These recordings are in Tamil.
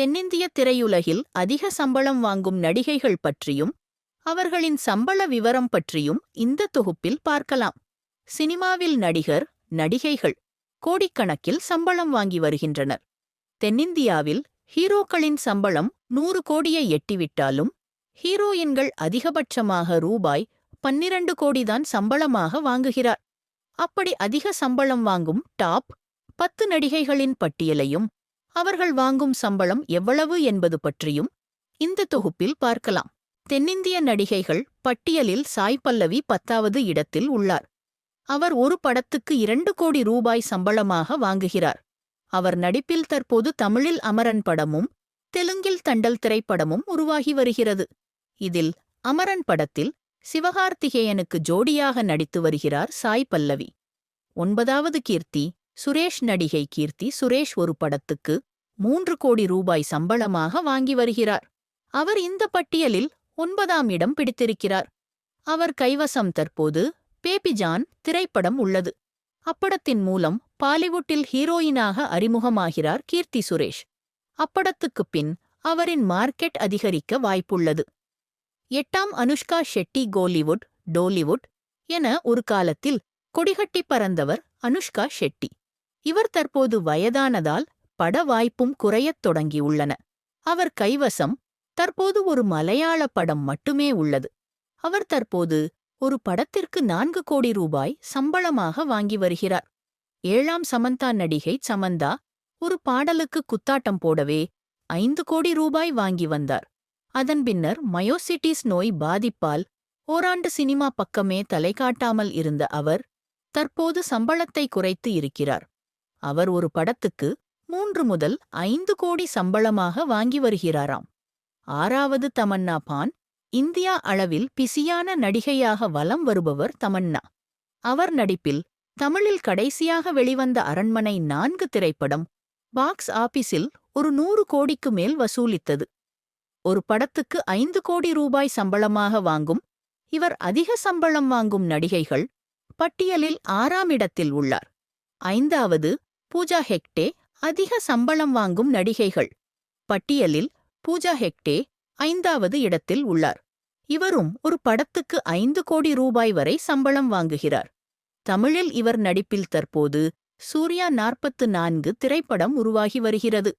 தென்னிந்திய திரையுலகில் அதிக சம்பளம் வாங்கும் நடிகைகள் பற்றியும் அவர்களின் சம்பள விவரம் பற்றியும் இந்த தொகுப்பில் பார்க்கலாம். சினிமாவில் நடிகர் நடிகைகள் கோடிக்கணக்கில் சம்பளம் வாங்கி வருகின்றனர். தென்னிந்தியாவில் ஹீரோக்களின் சம்பளம் நூறு கோடியை எட்டிவிட்டாலும் ஹீரோயின்கள் அதிகபட்சமாக ரூபாய் பன்னிரண்டு கோடிதான் சம்பளமாக வாங்குகிறார். அப்படி அதிக சம்பளம் வாங்கும் டாப் பத்து நடிகைகளின் பட்டியலையும் அவர்கள் வாங்கும் சம்பளம் எவ்வளவு என்பது பற்றியும் இந்த தொகுப்பில் பார்க்கலாம். தென்னிந்திய நடிகைகள் பட்டியலில் சாய் பல்லவி பத்தாவது இடத்தில் உள்ளார். அவர் ஒரு படத்துக்கு இரண்டு கோடி ரூபாய் சம்பளமாக வாங்குகிறார். அவர் நடிப்பில் தற்போது தமிழில் அமரன் படமும் தெலுங்கில் தண்டல் திரைப்படமும் உருவாகி வருகிறது. இதில் அமரன் படத்தில் சிவகார்த்திகேயனுக்கு ஜோடியாக நடித்து வருகிறார் சாய் பல்லவி ஒன்பதாவது கீர்த்தி சுரேஷ் நடிகை கீர்த்தி சுரேஷ் ஒரு படத்துக்கு மூன்று கோடி ரூபாய் சம்பளமாக வாங்கி வருகிறார். அவர் இந்த பட்டியலில் ஒன்பதாம் இடம் பிடித்திருக்கிறார். அவர் கைவசம் தற்போது பேபிஜான் திரைப்படம் உள்ளது. அப்படத்தின் மூலம் பாலிவுட்டில் ஹீரோயினாக அறிமுகமாகிறார் கீர்த்தி சுரேஷ். அப்படத்துக்குப் பின் அவரின் மார்க்கெட் அதிகரிக்க வாய்ப்புள்ளது. எட்டாம் அனுஷ்கா ஷெட்டி கோலிவுட் டோலிவுட் என ஒரு காலத்தில் கொடிகட்டி பறந்தவர் அனுஷ்கா ஷெட்டி. இவர் தற்போது வயதானதால் பட வாய்ப்பும் குறையத் தொடங்கியுள்ளன. அவர் கைவசம் தற்போது ஒரு மலையாள படம் மட்டுமே உள்ளது. அவர் தற்போது ஒரு படத்திற்கு நான்கு கோடி ரூபாய் சம்பளமாக வாங்கி வருகிறார். ஏழாம் சமந்தா நடிகை சமந்தா ஒரு பாடலுக்கு குத்தாட்டம் போடவே ஐந்து கோடி ரூபாய் வாங்கி வந்தார். அதன் பின்னர் மயோசிட்டிஸ் நோய் பாதிப்பால் ஓராண்டு சினிமா பக்கமே தலை காட்டாமல் இருந்த அவர் தற்போது சம்பளத்தை குறைத்து இருக்கிறார். அவர் ஒரு படத்துக்கு மூன்று முதல் ஐந்து கோடி சம்பளமாக வாங்கி வருகிறாராம். ஆறாவது தமன்னா பான் இந்தியா அளவில் பிசியான நடிகையாக வலம் வருபவர் தமன்னா. அவர் நடிப்பில் தமிழில் கடைசியாக வெளிவந்த அரண்மனை நான்கு திரைப்படம் பாக்ஸ் ஆபீஸில் ஒரு நூறு கோடிக்கு மேல் வசூலித்தது. ஒரு படத்துக்கு ஐந்து கோடி ரூபாய் சம்பளமாக வாங்கும் இவர் அதிக சம்பளம் வாங்கும் நடிகைகள் பட்டியலில் ஆறாம் இடத்தில் உள்ளார். ஐந்தாவது பூஜா ஹெக்டே அதிக சம்பளம் வாங்கும் நடிகைகள். பட்டியலில் பூஜா ஹெக்டே ஐந்தாவது இடத்தில் உள்ளார். இவரும் ஒரு படத்துக்கு ஐந்து கோடி ரூபாய் வரை சம்பளம் வாங்குகிறார். தமிழில் இவர் நடிப்பில் தற்போது சூர்யா நாற்பத்து நான்கு திரைப்படம் உருவாகி வருகிறது.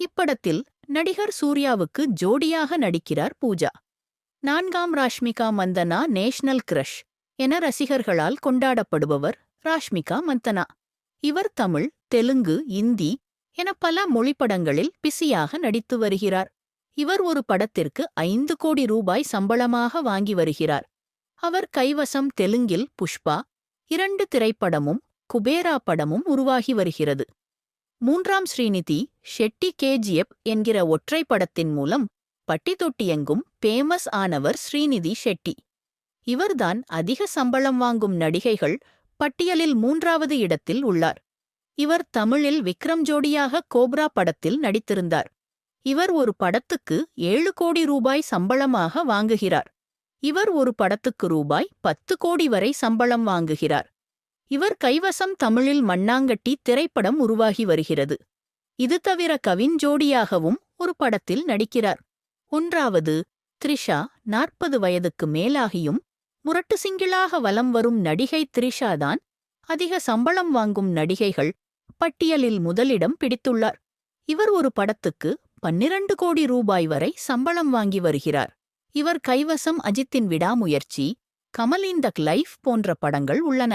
இப்படத்தில் நடிகர் சூர்யாவுக்கு ஜோடியாக நடிக்கிறார் பூஜா. நான்காம் ராஷ்மிகா மந்தனா நேஷனல் கிரஷ் என ரசிகர்களால் கொண்டாடப்படுபவர் ராஷ்மிகா மந்தனா. இவர் தமிழ் தெலுங்கு இந்தி என பல மொழிப்படங்களில் பிஸியாக நடித்து வருகிறார். இவர் ஒரு படத்திற்கு ஐந்து கோடி ரூபாய் சம்பளமாக வாங்கி வருகிறார். அவர் கைவசம் தெலுங்கில் புஷ்பா இரண்டு திரைப்படமும் குபேரா படமும் உருவாகி வருகிறது. மூன்றாம் ஸ்ரீநிதி ஷெட்டி கேஜிஎப் என்கிற ஒற்றை படத்தின் மூலம் பட்டி தொட்டியெங்கும் பேமஸ் ஆனவர் ஸ்ரீநிதி ஷெட்டி. இவர்தான் அதிக சம்பளம் வாங்கும் நடிகைகள் பட்டியலில் மூன்றாவது இடத்தில் உள்ளார். இவர் தமிழில் விக்ரம் ஜோடியாக கோப்ரா படத்தில் நடித்திருந்தார். இவர் ஒரு படத்துக்கு ஏழு கோடி ரூபாய் சம்பளமாக வாங்குகிறார். இவர் ஒரு படத்துக்கு ரூபாய் பத்து கோடி வரை சம்பளம் வாங்குகிறார். இவர் கைவசம் தமிழில் மண்ணாங்கட்டி திரைப்படம் உருவாகி வருகிறது. இது தவிர கவின் ஜோடியாகவும் ஒரு படத்தில் நடிக்கிறார். ஒன்றாவது த்ரிஷா நாற்பது வயதுக்கு மேலாகியும் முரட்டு சிங்கிளாக வலம் வரும் நடிகை த்ரிஷாதான் அதிக சம்பளம் வாங்கும் நடிகைகள் பட்டியலில் முதலிடம் பிடித்துள்ளார். இவர் ஒரு படத்துக்கு பன்னிரண்டு கோடி ரூபாய் வரை சம்பளம் வாங்கி வருகிறார். இவர் கைவசம் அஜித்தின் விடாமுயற்சி கமலின் தக் லைஃப் போன்ற படங்கள் உள்ளன.